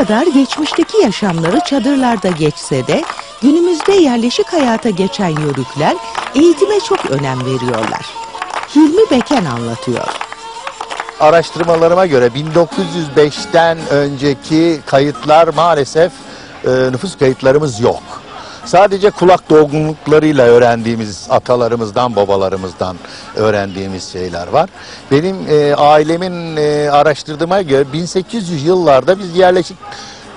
kadar geçmişteki yaşamları çadırlarda geçse de günümüzde yerleşik hayata geçen yörükler eğitime çok önem veriyorlar. Hilmi Beken anlatıyor. Araştırmalarıma göre 1905'ten önceki kayıtlar maalesef e, nüfus kayıtlarımız yok. Sadece kulak dolgunluklarıyla öğrendiğimiz atalarımızdan, babalarımızdan öğrendiğimiz şeyler var. Benim e, ailemin e, araştırdığıma göre 1800 yıllarda biz yerleşik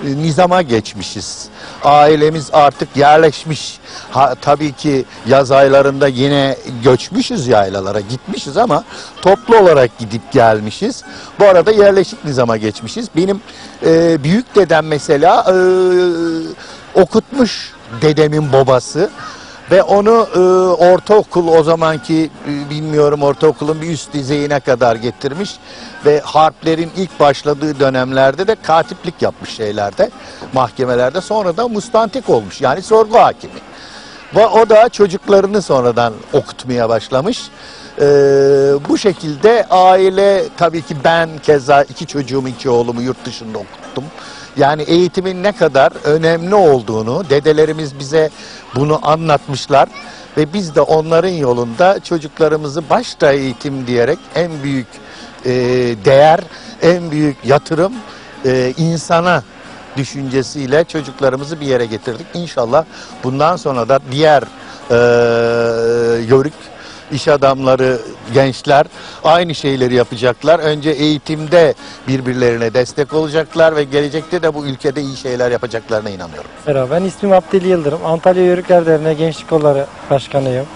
e, nizama geçmişiz. Ailemiz artık yerleşmiş. Ha, tabii ki yaz aylarında yine göçmüşüz yaylalara, gitmişiz ama toplu olarak gidip gelmişiz. Bu arada yerleşik nizama geçmişiz. Benim e, büyük dedem mesela e, okutmuş dedemin babası ve onu e, ortaokul o zamanki e, bilmiyorum ortaokulun bir üst düzeyine kadar getirmiş ve harplerin ilk başladığı dönemlerde de katiplik yapmış şeylerde mahkemelerde sonra da mustantik olmuş yani sorgu hakimi. Ve o da çocuklarını sonradan okutmaya başlamış. Ee, bu şekilde aile tabii ki ben keza iki çocuğumu iki oğlumu yurt dışında okuttum. Yani eğitimin ne kadar önemli olduğunu dedelerimiz bize bunu anlatmışlar ve biz de onların yolunda çocuklarımızı başta eğitim diyerek en büyük e, değer, en büyük yatırım e, insana düşüncesiyle çocuklarımızı bir yere getirdik. İnşallah bundan sonra da diğer e, yörük iş adamları, gençler aynı şeyleri yapacaklar. Önce eğitimde birbirlerine destek olacaklar ve gelecekte de bu ülkede iyi şeyler yapacaklarına inanıyorum. Merhaba ben ismim Abdil Yıldırım. Antalya Yörükler Derneği Gençlik Kolları Başkanıyım.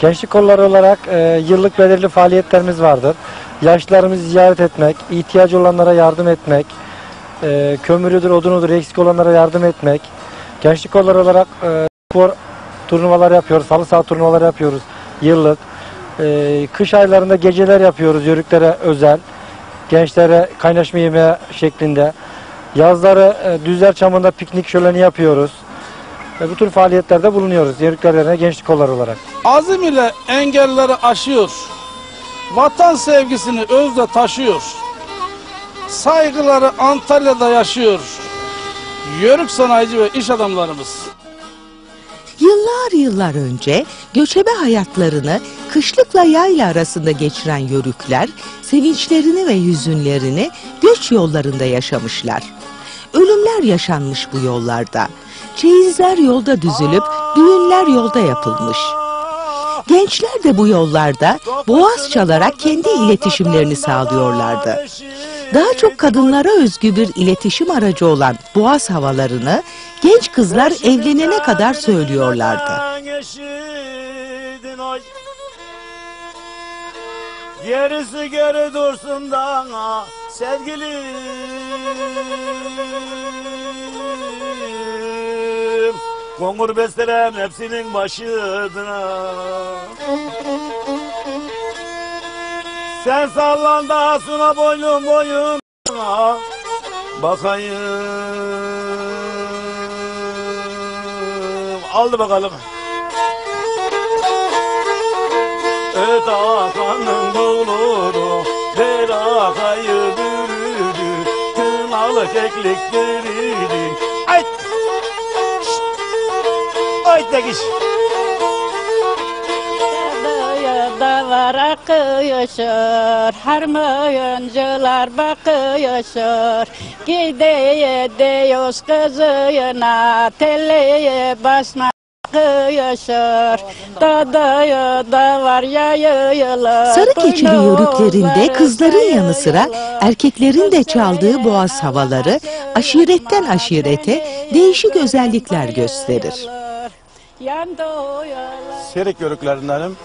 Gençlik kolları olarak e, yıllık belirli faaliyetlerimiz vardır. Yaşlılarımızı ziyaret etmek, ihtiyacı olanlara yardım etmek, e, kömürüdür, odunudur, eksik olanlara yardım etmek. Gençlik kolları olarak e, spor turnuvaları yapıyoruz, halı saha turnuvaları yapıyoruz yıllık. E, kış aylarında geceler yapıyoruz yörüklere özel. Gençlere kaynaşma yemeği şeklinde. Yazları e, Düzler Çamı'nda piknik şöleni yapıyoruz. Ve bu tür faaliyetlerde bulunuyoruz Yörükler Derneği Gençlik Kolları olarak. Azim ile engelleri aşıyor. Vatan sevgisini özde taşıyor. Saygıları Antalya'da yaşıyor. Yörük sanayici ve iş adamlarımız. Yıllar yıllar önce göçebe hayatlarını kışlıkla yayla arasında geçiren yörükler sevinçlerini ve hüzünlerini göç yollarında yaşamışlar. Ölümler yaşanmış bu yollarda. Çeyizler yolda düzülüp düğünler yolda yapılmış. Gençler de bu yollarda boğaz çalarak kendi iletişimlerini sağlıyorlardı. Daha çok kadınlara özgü bir iletişim aracı olan boğaz havalarını genç kızlar evlenene kadar söylüyorlardı. Gerisi geri dursun da sevgilim Kongur bestelem hepsinin başına. Sen sallan da suna boynum boyun Bakayım. Aldı bakalım. Öt akanın Kınalı keklik dürüdü Ay Ay tekiş da var akıyorsun Harmoyuncular bakıyorsun Gideye diyoruz kızına Telleye basma akıyorsun Dadaya da var yayıyorlar Sarı keçili yörüklerinde kızların yanı sıra erkeklerin de çaldığı boğaz havaları aşiretten aşirete değişik özellikler gösterir. Serik yörüklerindenim.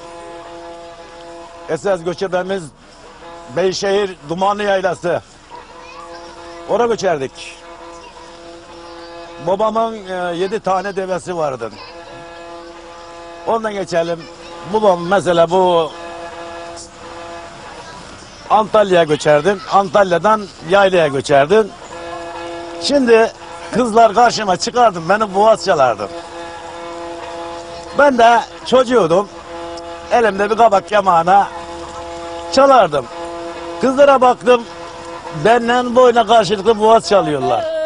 Esas göçebemiz Beyşehir Dumanlı Yaylası. Oraya göçerdik. Babamın e, yedi tane devesi vardı. Ondan geçelim. Babam mesela bu Antalya'ya göçerdin. Antalya'dan yaylaya göçerdin. Şimdi kızlar karşıma çıkardım. Beni boğaz çalardı. Ben de çocuğudum. Elimde bir kabak yamağına çalardım. Kızlara baktım. Benden boyuna karşılıklı boğaz çalıyorlar.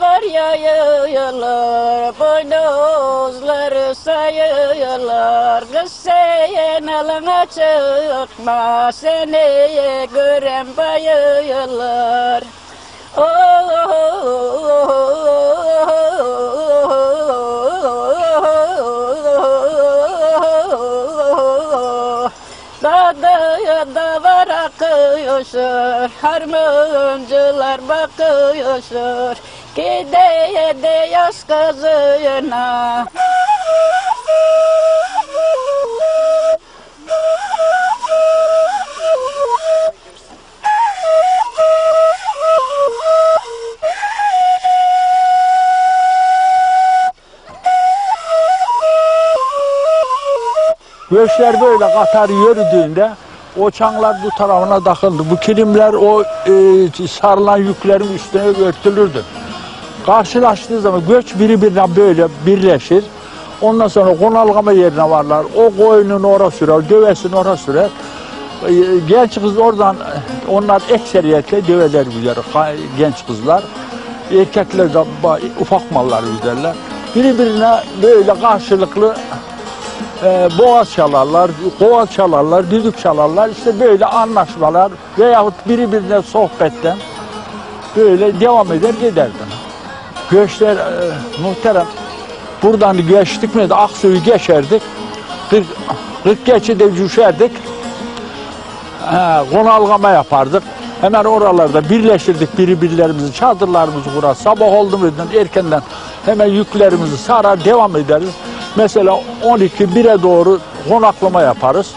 Var yayıyorlar, boynuzları sayıyorlar. Kız sen alına çıkma, seni gören bayıyorlar. Dağda da var akıyorsun, harmancılar bakıyorsun. Yaz kızına. Göçler böyle Katar yürüdüğünde o çanlar bu tarafına takıldı. Bu kilimler o e, sarılan yüklerin üstüne örtülürdü. Karşılaştığı zaman göç birbirine böyle birleşir. Ondan sonra konalgama yerine varlar. O koyunun oraya sürer, dövesini oraya sürer. E, Genç kız oradan, onlar ekseriyetle döveler güler, genç kızlar. Erkekler de ufak mallar güderler. Birbirine böyle karşılıklı e, boğaz çalarlar, kova çalarlar, düdük çalarlar. İşte böyle anlaşmalar veyahut birbirine sohbetten böyle devam eder giderdi. Göçler e, muhterem. Buradan geçtik mi de Aksu'yu geçerdik. 40, 40 geçide düşerdik. He, konalgama yapardık. Hemen oralarda birleşirdik birbirlerimizi, çadırlarımızı kurar. Sabah oldu mu erkenden hemen yüklerimizi sarar devam ederiz. Mesela 12-1'e doğru konaklama yaparız.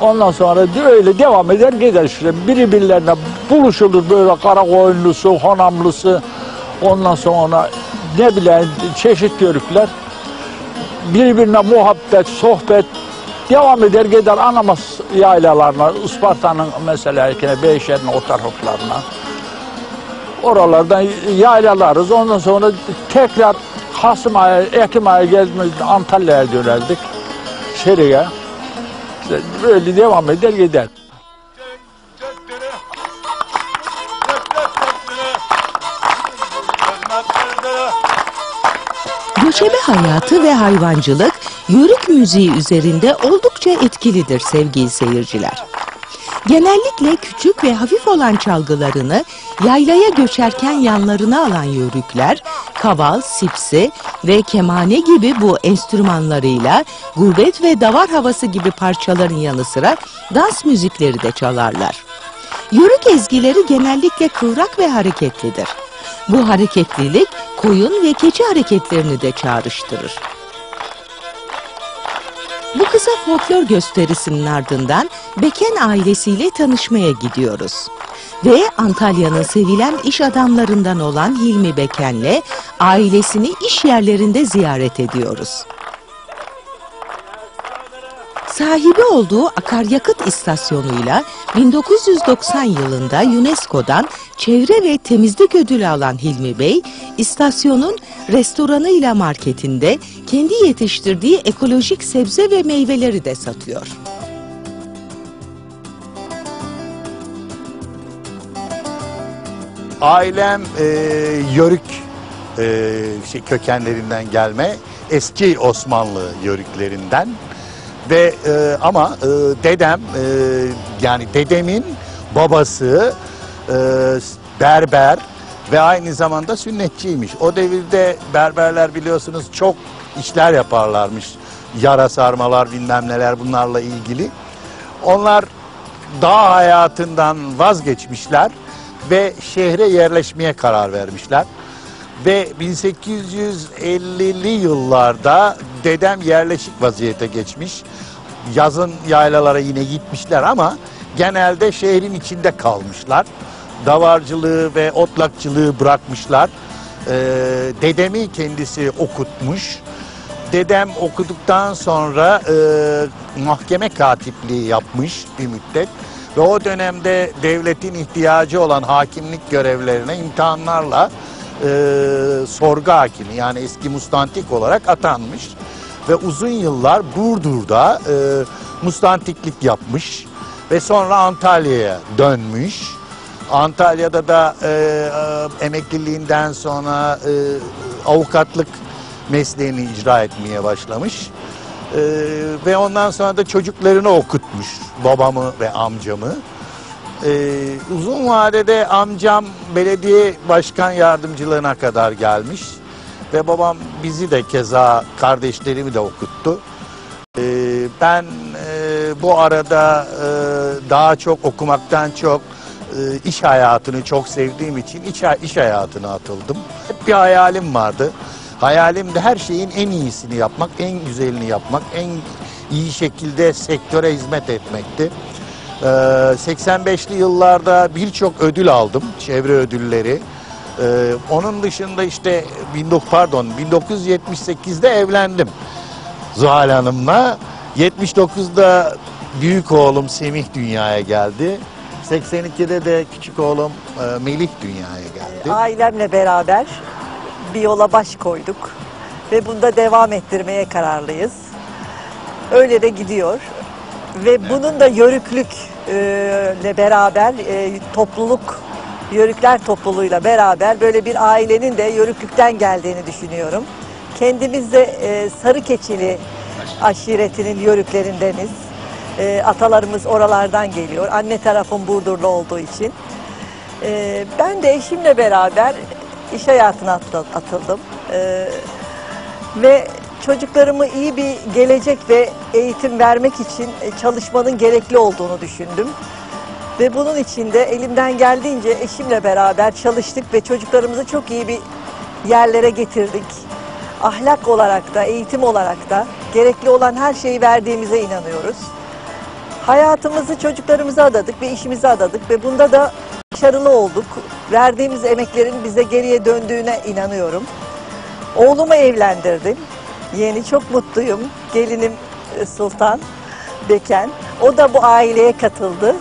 Ondan sonra de öyle devam eder gider işte. Birbirlerine buluşulur böyle karakoyunlusu, honamlısı. Ondan sonra ne bileyim çeşit yörükler. Birbirine muhabbet, sohbet devam eder gider Anamas yaylalarına, Isparta'nın mesela yine Beyşehir'in o taraflarına. Oralardan yaylalarız. Ondan sonra tekrar Kasım ayı, Ekim ayı geldiğimizde Antalya'ya dönerdik. Şeri'ye. Böyle devam eder gider. Göçebe hayatı ve hayvancılık yörük müziği üzerinde oldukça etkilidir sevgili seyirciler. Genellikle küçük ve hafif olan çalgılarını yaylaya göçerken yanlarına alan yörükler, kaval, sipsi ve kemane gibi bu enstrümanlarıyla gurbet ve davar havası gibi parçaların yanı sıra dans müzikleri de çalarlar. Yörük ezgileri genellikle kıvrak ve hareketlidir. Bu hareketlilik koyun ve keçi hareketlerini de çağrıştırır. Bu kısa folklor gösterisinin ardından Beken ailesiyle tanışmaya gidiyoruz. Ve Antalya'nın sevilen iş adamlarından olan Hilmi Beken'le ailesini iş yerlerinde ziyaret ediyoruz. Sahibi olduğu akaryakıt istasyonuyla 1990 yılında UNESCO'dan çevre ve temizlik ödülü alan Hilmi Bey, istasyonun restoranıyla marketinde kendi yetiştirdiği ekolojik sebze ve meyveleri de satıyor. Ailem e, yörük e, şey, kökenlerinden gelme. Eski Osmanlı yörüklerinden. Ve e, ama e, dedem e, yani dedemin babası e, berber ve aynı zamanda sünnetçiymiş. O devirde berberler biliyorsunuz çok işler yaparlarmış. Yara sarmalar bilmem neler bunlarla ilgili. Onlar dağ hayatından vazgeçmişler ve şehre yerleşmeye karar vermişler. Ve 1850'li yıllarda dedem yerleşik vaziyete geçmiş. Yazın yaylalara yine gitmişler ama genelde şehrin içinde kalmışlar. Davarcılığı ve otlakçılığı bırakmışlar. Ee, dedemi kendisi okutmuş. Dedem okuduktan sonra e, mahkeme katipliği yapmış bir müddet. Ve o dönemde devletin ihtiyacı olan hakimlik görevlerine imtihanlarla e, sorgu hakimi yani eski mustantik olarak atanmış. Ve uzun yıllar Burdur'da e, mustantiklik yapmış ve sonra Antalya'ya dönmüş. Antalya'da da e, e, emekliliğinden sonra e, avukatlık mesleğini icra etmeye başlamış. E, ve ondan sonra da çocuklarını okutmuş babamı ve amcamı. E, uzun vadede amcam belediye başkan yardımcılığına kadar gelmiş. Ve babam bizi de keza kardeşlerimi de okuttu. Ee, ben e, bu arada e, daha çok okumaktan çok e, iş hayatını çok sevdiğim için iş, iş hayatına atıldım. Hep bir hayalim vardı. Hayalim de her şeyin en iyisini yapmak, en güzelini yapmak, en iyi şekilde sektöre hizmet etmekti. Ee, 85'li yıllarda birçok ödül aldım, çevre ödülleri. Ee, onun dışında işte 19 pardon 1978'de evlendim. Zuhal Hanım'la. 79'da büyük oğlum Semih dünyaya geldi. 82'de de küçük oğlum e, Melih dünyaya geldi. Ailemle beraber bir yola baş koyduk ve bunda devam ettirmeye kararlıyız. Öyle de gidiyor ve bunun da yörüklükle beraber e, topluluk, yörükler topluluğuyla beraber böyle bir ailenin de yörüklükten geldiğini düşünüyorum. Kendimiz de e, Sarıkeçili aşiretinin yörüklerindeniz. E, atalarımız oralardan geliyor. Anne tarafım Burdurlu olduğu için. Ee, ben de eşimle beraber iş hayatına atıl- atıldım. Ee, ve çocuklarımı iyi bir gelecek ve eğitim vermek için e, çalışmanın gerekli olduğunu düşündüm. Ve bunun için de elimden geldiğince eşimle beraber çalıştık ve çocuklarımızı çok iyi bir yerlere getirdik. Ahlak olarak da, eğitim olarak da gerekli olan her şeyi verdiğimize inanıyoruz. Hayatımızı çocuklarımıza adadık ve işimize adadık ve bunda da başarılı olduk. Verdiğimiz emeklerin bize geriye döndüğüne inanıyorum. Oğlumu evlendirdim. Yeni çok mutluyum. Gelinim e, Sultan Beken. O da bu aileye katıldı.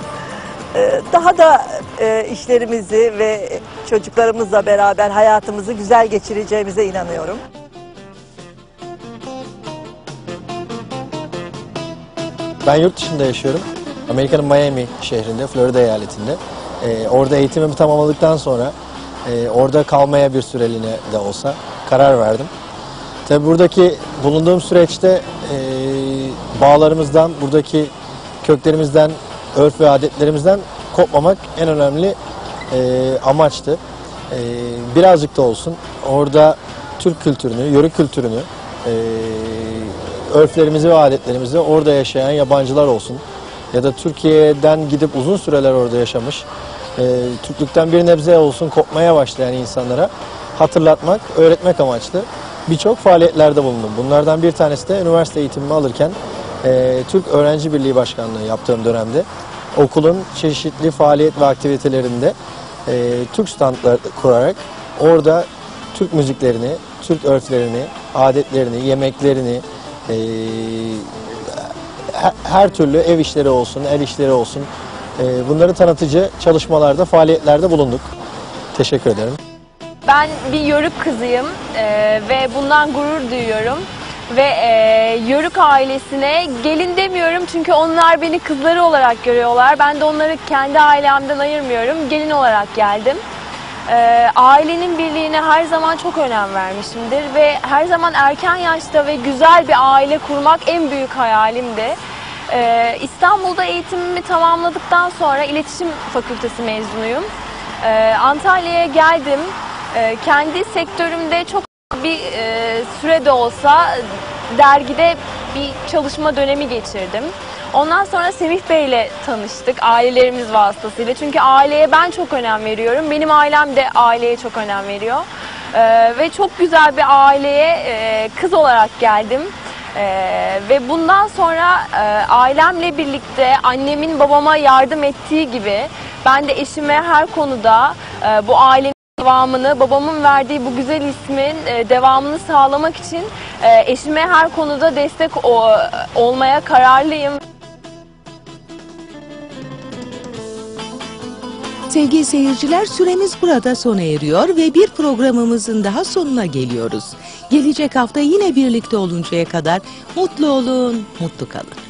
Ee, Daha da e, işlerimizi ve çocuklarımızla beraber hayatımızı güzel geçireceğimize inanıyorum. Ben yurt dışında yaşıyorum. Amerika'nın Miami şehrinde, Florida eyaletinde. Ee, orada eğitimimi tamamladıktan sonra e, orada kalmaya bir süreliğine de olsa karar verdim. Tabii buradaki bulunduğum süreçte e, bağlarımızdan, buradaki köklerimizden, örf ve adetlerimizden kopmamak en önemli e, amaçtı. E, birazcık da olsun orada Türk kültürünü, yörük kültürünü, e, örflerimizi ve adetlerimizi orada yaşayan yabancılar olsun ya da Türkiye'den gidip uzun süreler orada yaşamış, e, Türklükten bir nebze olsun kopmaya başlayan insanlara hatırlatmak, öğretmek amaçlı birçok faaliyetlerde bulundum. Bunlardan bir tanesi de üniversite eğitimimi alırken e, Türk Öğrenci Birliği Başkanlığı yaptığım dönemde okulun çeşitli faaliyet ve aktivitelerinde e, Türk standları kurarak orada Türk müziklerini, Türk örflerini, adetlerini, yemeklerini, e, he- her türlü ev işleri olsun, el işleri olsun e, bunları tanıtıcı çalışmalarda, faaliyetlerde bulunduk. Teşekkür ederim. Ben bir Yörük kızıyım eee, ve bundan gurur duyuyorum. Ve eee, Yörük ailesine gelin demiyorum çünkü onlar beni kızları olarak görüyorlar. Ben de onları kendi ailemden ayırmıyorum. Gelin olarak geldim. Eee, ailenin birliğine her zaman çok önem vermişimdir ve her zaman erken yaşta ve güzel bir aile kurmak en büyük hayalimdi. Eee, İstanbul'da eğitimimi tamamladıktan sonra iletişim fakültesi mezunuyum. Eee, Antalya'ya geldim. Eee, kendi sektörümde çok bir eee, sürede olsa dergide bir çalışma dönemi geçirdim. Ondan sonra Semih Bey ile tanıştık ailelerimiz vasıtasıyla. Çünkü aileye ben çok önem veriyorum. Benim ailem de aileye çok önem veriyor. Eee, ve çok güzel bir aileye eee, kız olarak geldim. Ee, ve bundan sonra e, ailemle birlikte annemin babama yardım ettiği gibi ben de eşime her konuda e, bu ailenin devamını, babamın verdiği bu güzel ismin e, devamını sağlamak için e, eşime her konuda destek olmaya kararlıyım. Sevgili seyirciler süremiz burada sona eriyor ve bir programımızın daha sonuna geliyoruz. Gelecek hafta yine birlikte oluncaya kadar mutlu olun, mutlu kalın.